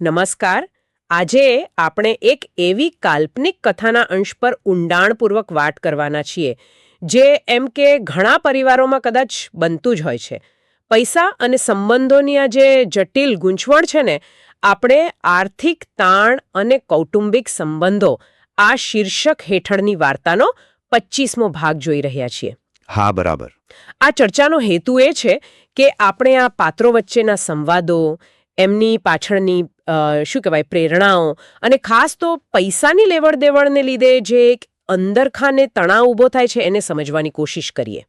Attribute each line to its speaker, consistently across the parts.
Speaker 1: નમસ્કાર. આજે આપણે એક એવી કાલ્પનિક કથાના અંશ પર ઊંડાણપૂર્વક વાત કરવાના છીએ જે એમ કે ઘણા પરિવારોમાં કદાચ બનતું જ હોય છે. પૈસા અને સંબંધોની આ જે જટિલ ગૂંચવણ છે ને આપણે આર્થિક તાણ અને કૌટુંબિક સંબંધો આ શીર્ષક હેઠળની વાર્તાનો પચીસમો ભાગ જોઈ રહ્યા છીએ.
Speaker 2: હા બરાબર.
Speaker 1: આ ચર્ચાનો હેતુ એ છે કે આપણે આ પાત્રો વચ્ચેના સંવાદો એમની પાછળની શું કહેવાય પ્રેરણાઓ અને ખાસ તો પૈસાની લેવડ દેવડને લીધે જે એક અંદરખાને તણાવ ઊભો થાય છે એને સમજવાની કોશિશ કરીએ.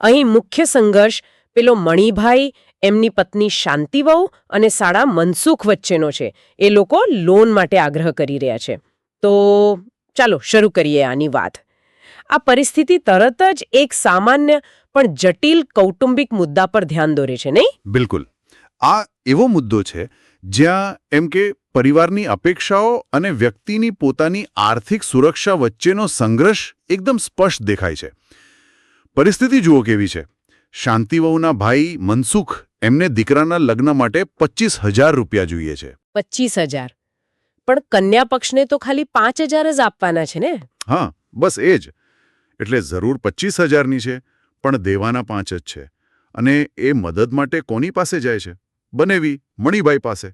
Speaker 1: અહીં મુખ્ય સંઘર્ષ પેલો મણિભાઈ એમની પત્ની શાંતિવહુ અને સાળા મનસુખ વચ્ચેનો છે. એ લોકો લોન માટે આગ્રહ કરી રહ્યા છે. તો ચાલો શરૂ કરીએ આની વાત. આ પરિસ્થિતિ તરત જ એક સામાન્ય પણ જટિલ કૌટુંબિક મુદ્દા પર ધ્યાન દોરે છે નહીં?
Speaker 2: બિલકુલ. આ એવો મુદ્દો છે જ્યાં એમ કે પરિવારની અપેક્ષાઓ અને વ્યક્તિની પોતાની આર્થિક સુરક્ષા વચ્ચેનો સંઘર્ષ એકદમ સ્પષ્ટ દેખાય છે. પરિસ્થિતિ જુઓ કેવી છે. શાંતિવહુના ભાઈ મનસુખ એમને દીકરાના લગ્ન માટે પચીસ હજાર રૂપિયા જોઈએ છે.
Speaker 1: પચીસ હજાર? પણ કન્યા પક્ષને તો ખાલી પાંચ હજાર જ આપવાના છે ને?
Speaker 2: હા બસ એ જ. એટલે જરૂર પચીસ હજારની છે પણ દેવાના પાંચ જ છે. અને એ મદદ માટે કોની પાસે જાય છે? બનેવી મણિભાઈ પાસે.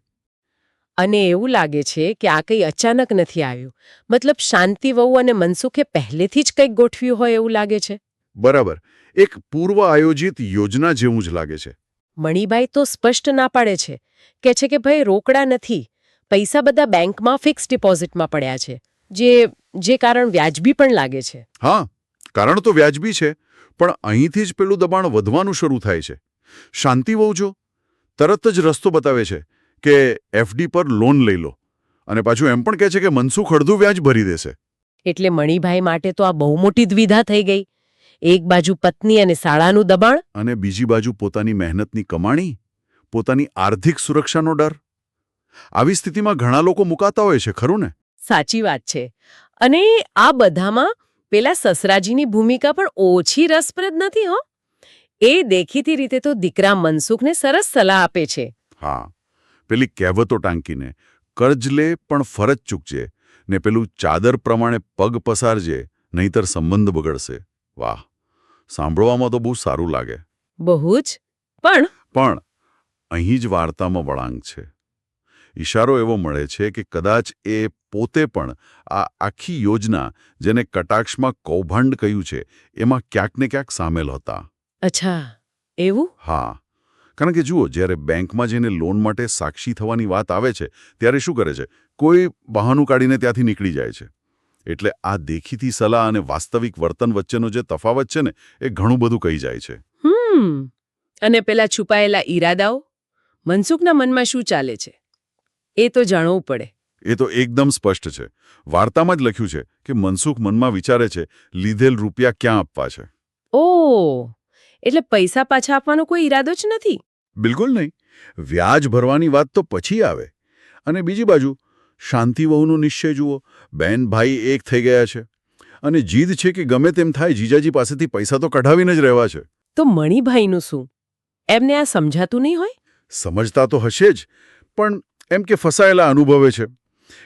Speaker 1: અને એવું લાગે છે કે આ કંઈ અચાનક નથી આવ્યું. મતલબ શાંતિ વહુ અને મનસુખે પહેલેથી જ કંઈક ગોઠવ્યું હોય એવું લાગે છે?
Speaker 2: બરાબર. એક પૂર્વ આયોજિત યોજના જેવું જ લાગે છે.
Speaker 1: મણિબાઈ તો સ્પષ્ટ ના પાડે છે. કે છે કે ભાઈ રોકડા નથી. પૈસા બધા બેંકમાં ફિક્સ ડિપોઝિટમાં પડ્યા છે. જે જે કારણ વ્યાજબી પણ લાગે છે.
Speaker 2: હા કારણ તો વ્યાજબી છે પણ અહીંથી જ પેલું દબાણ વધવાનું શરૂ થાય છે. શાંતિ વહુ જો. તરત જ રસ્તો બતાવે છે કે એફડી પર લોન લઈ લો. અને પાછું એમ પણ કહે છે કે મનસુખ અડધું વ્યાજ ભરી દેશે.
Speaker 1: એટલે મણિભાઈ માટે તો આ બહુ મોટી દ્વિધા થઈ ગઈ. એક બાજુ પત્ની અને શાળાનું દબાણ.
Speaker 2: અને બીજી બાજુ પોતાની મહેનતની કમાણી પોતાની આર્થિક સુરક્ષાનો ડર. આવી સ્થિતિમાં ઘણા લોકો મુકાતા હોય છે ખરું ને?
Speaker 1: સાચી વાત છે. અને આ બધામાં પેલા સસરાજીની ભૂમિકા પણ ઓછી રસપ્રદ નથી હો? એ દેખીતી રીતે તો દીકરા મનસુખને સરસ સલાહ આપે છે.
Speaker 2: હા. પેલી કહેવતો ટાંકીને કર્જ લે પણ ફરજ ચૂકજે ને પેલું ચાદર પ્રમાણે પગ પસારજે નહીતર સંબંધ બગડશે. વાહ. સાંભળવામાં તો બહુ સારું લાગે.
Speaker 1: બહુ જ. પણ
Speaker 2: પણ અહીં જ વાર્તામાં વળાંક છે. ઇશારો એવો મળે છે કે કદાચ એ પોતે પણ આ આખી યોજના જેને કટાક્ષમાં કૌભાંડ કહ્યું છે એમાં ક્યાંક ને ક્યાંક સામેલ હતા.
Speaker 1: અચ્છા એવું?
Speaker 2: હા. કારણ કે જુઓ જ્યારે બેંકમાં જઈને લોન માટે સાક્ષી થવાની વાત આવે છે ત્યારે શું કરે છે? કોઈ બહાનું કાઢીને ત્યાંથી નીકળી જાય છે. એટલે આ દેખીતી સલાહ અને વાસ્તવિક વર્તન વચ્ચેનો જે તફાવત છે ને એ ઘણું બધું કહી જાય છે.
Speaker 1: હમ. અને પેલા છુપાયેલા ઈરાદાઓ? મનસુખના મનમાં શું ચાલે છે? એ તો જાણવું પડે.
Speaker 2: એ તો એકદમ સ્પષ્ટ છે. વાર્તામાં જ લખ્યું છે કે મનસુખ મનમાં વિચારે છે લીધેલ રૂપિયા ક્યાં આપવા છે?
Speaker 1: ઓ એટલે પૈસા પાછા આપવાનો કોઈ ઈરાદો જ નથી?
Speaker 2: બિલકુલ નહીં. વ્યાજ ભરવાની વાત તો પછી આવે. અને બીજી બાજુ શાંતિ વહુનો નિશ્ચય જુઓ. બેન ભાઈ એક થઈ ગયા છે. અને જીદ છે કે ગમે તેમ થાય જીજાજી પાસેથી પૈસા તો કઢાવીને જ રહેવા છે.
Speaker 1: તો મણિભાઈનું શું? એમને આ સમજાતું નહીં હોય?
Speaker 2: સમજતા તો હશે જ પણ એમ કે ફસાયેલા અનુભવે છે.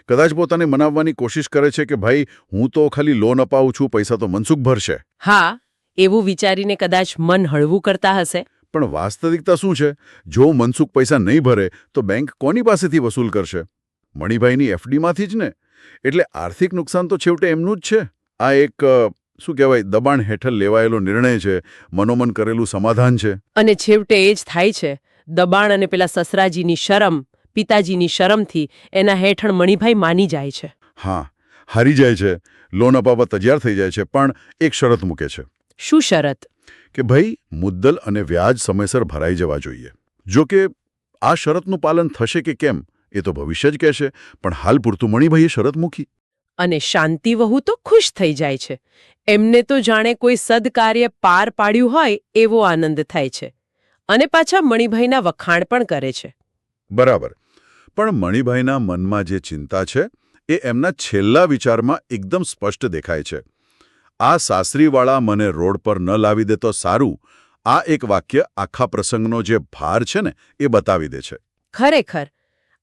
Speaker 2: કદાચ પોતાને મનાવવાની કોશિશ કરે છે કે ભાઈ હું તો ખાલી લોન અપાવું છું પૈસા તો મનસુખ ભરશે
Speaker 1: હા એવું વિચારીને કદાચ મન હળવું કરતા હશે?
Speaker 2: પણ વાસ્તવિકતા શું છે? જો મનસુખ પૈસા નહીં ભરે તો બેંક કોની પાસેથી વસૂલ કરશે? મણિભાઈની એફડીમાંથી જ ને? એટલે આર્થિક નુકસાન તો છેવટે એમનું જ છે. આ એક શું કહેવાય દબાણ હેઠળ લેવાયેલો નિર્ણય છે મનોમન કરેલું સમાધાન છે.
Speaker 1: અને છેવટે એ જ થાય છે દબાણ અને પેલા સસરાજીની શરમ પિતાજીની શરમથી એના હેઠળ મણિભાઈ માની જાય છે.
Speaker 2: હા હારી જાય છે. લોન અપાવવા તૈયાર થઈ જાય છે પણ એક શરત મૂકે છે.
Speaker 1: શું શરત?
Speaker 2: કે ભાઈ મુદ્દલ અને વ્યાજ સમયસર ભરાઈ જવા જોઈએ. જો કે આ શરતનું પાલન થશે કે કેમ એ તો ભવિષ્ય જ કહેશે પણ હાલ પૂરતું મણિભાઈએ શરત મૂકી.
Speaker 1: અને શાંતિ વહુ તો ખુશ થઈ જાય છે. એમને તો જાણે કોઈ સદકાર્ય પાર પાડ્યું હોય એવો આનંદ થાય છે. અને પાછા મણિભાઈના વખાણ પણ કરે છે.
Speaker 2: બરાબર. પણ મણિભાઈના મનમાં જે ચિંતા છે એ એમના છેલ્લા વિચારમાં એકદમ સ્પષ્ટ દેખાય છે. આ સાસરીવાળા મને રોડ પર ન લાવી દે તો સારું. આ એક વાક્ય આખા પ્રસંગનો જે ભાર છે ને એ બતાવી દે છે.
Speaker 1: ખરેખર.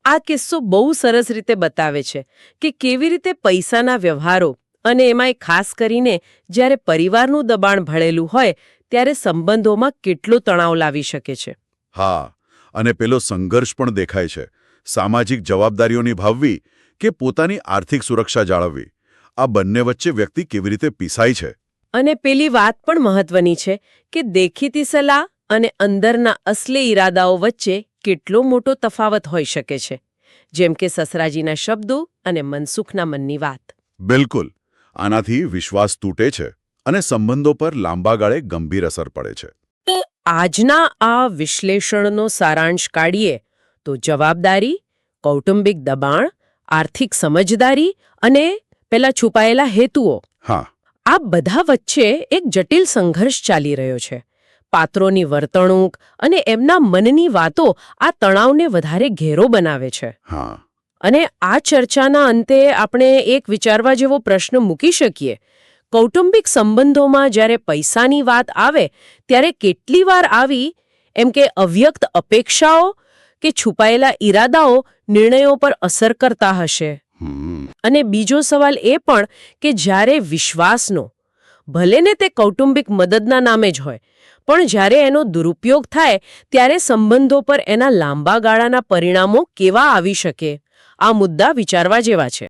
Speaker 1: આ કિસ્સો બહુ સરસ રીતે બતાવે છે કે કેવી રીતે પૈસાના વ્યવહારો અને એમાંય ખાસ કરીને જ્યારે પરિવારનું દબાણ ભળેલું હોય ત્યારે સંબંધોમાં કેટલો તણાવ લાવી શકે છે.
Speaker 2: હા અને પેલો સંઘર્ષ પણ દેખાય છે. સામાજિક જવાબદારીઓ નિભાવવી કે પોતાની આર્થિક સુરક્ષા જાળવવી. આ બંને વચ્ચે વ્યક્તિ કેવી રીતે પીસાય છે?
Speaker 1: અને પેલી વાત પણ મહત્વની છે કે દેખીતી સલાહ અને અંદરના અસલી ઈરાદાઓ વચ્ચે કેટલો મોટો તફાવત હોઈ શકે છે જેમ કે સસરાજીના શબ્દો અને મનસુખના મનની વાત.
Speaker 2: બિલકુલ. આનાથી વિશ્વાસ તૂટે છે અને સંબંધો પર લાંબા ગાળે ગંભીર અસર પડે છે.
Speaker 1: આજના આ વિશ્લેષણનો સારાંશ કાઢીએ તો જવાબદારી કૌટુંબિક દબાણ આર્થિક સમજદારી અને પેલા છુપાયેલા હેતુઓ.
Speaker 2: હા.
Speaker 1: આ બધા વચ્ચે એક જટિલ સંઘર્ષ ચાલી રહ્યો છે. પાત્રોની વર્તણૂક અને એમના મનની વાતો આ તણાવને વધારે ઘેરો બનાવે છે.
Speaker 2: હા.
Speaker 1: અને આ ચર્ચાના અંતે આપણે એક વિચારવા જેવો પ્રશ્ન મૂકી શકીએ. કૌટુંબિક સંબંધોમાં જ્યારે પૈસાની વાત આવે ત્યારે કેટલી વાર આવી એમ કે અવ્યક્ત અપેક્ષાઓ કે છુપાયેલા ઈરાદાઓ નિર્ણયો પર અસર કરતા હશે? અને બીજો સવાલ એ પણ કે જ્યારે વિશ્વાસનો, ભલે ને તે કૌટુંબિક મદદના નામે જ હોય, પણ જ્યારે એનો દુરુપયોગ થાય, ત્યારે સંબંધો પર એના લાંબા ગાળાના પરિણામો કેવા આવી શકે? આ મુદ્દા વિચારવા જેવા છે.